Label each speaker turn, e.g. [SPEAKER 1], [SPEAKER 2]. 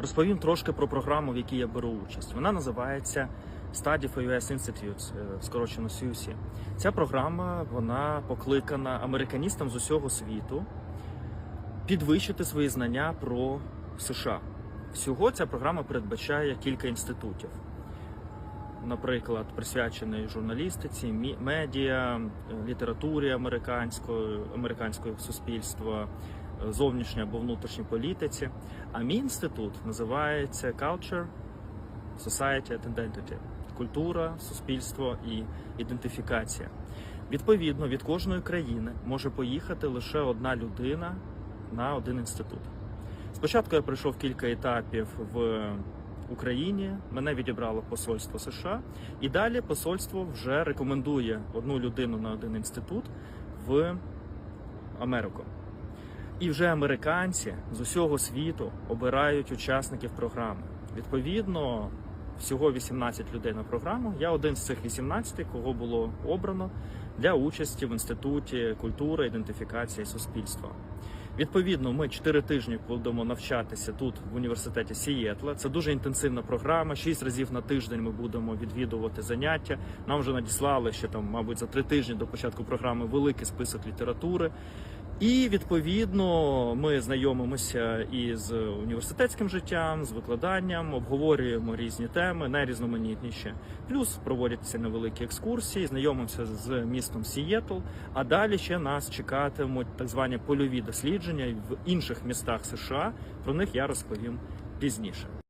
[SPEAKER 1] Розповім трошки про програму, в якій я беру участь. Вона називається Study for US Institutes, е, скорочено CUC. Ця програма вона покликана американістам з усього світу підвищити свої знання про США. Всього ця програма передбачає кілька інститутів. Наприклад, присвячений журналістиці, медіа, е, літературі американської, американського суспільства, зовнішньої або внутрішній політиці. А мій інститут називається Culture, Society and Identity. Культура, суспільство і ідентифікація. Відповідно, від кожної країни може поїхати лише одна людина на один інститут. Спочатку я пройшов кілька етапів в Україні, мене відібрало посольство США, і далі посольство вже рекомендує одну людину на один інститут в Америку. І вже американці з усього світу обирають учасників програми. Відповідно, всього 18 людей на програму. Я один з цих 18, кого було обрано для участі в інституті культури, ідентифікації суспільства. Відповідно, ми 4 тижні будемо навчатися тут в університеті Сієтла. Це дуже інтенсивна програма. 6 разів на тиждень ми будемо відвідувати заняття. Нам вже надіслали ще там, мабуть, за 3 тижні до початку програми великий список літератури. І відповідно ми знайомимося із університетським життям, з викладанням, обговорюємо різні теми, найрізноманітніші. Плюс проводяться невеликі екскурсії, знайомимося з містом Сієтл. А далі ще нас чекатимуть так звані польові дослідження в інших містах США. Про них я розповім пізніше.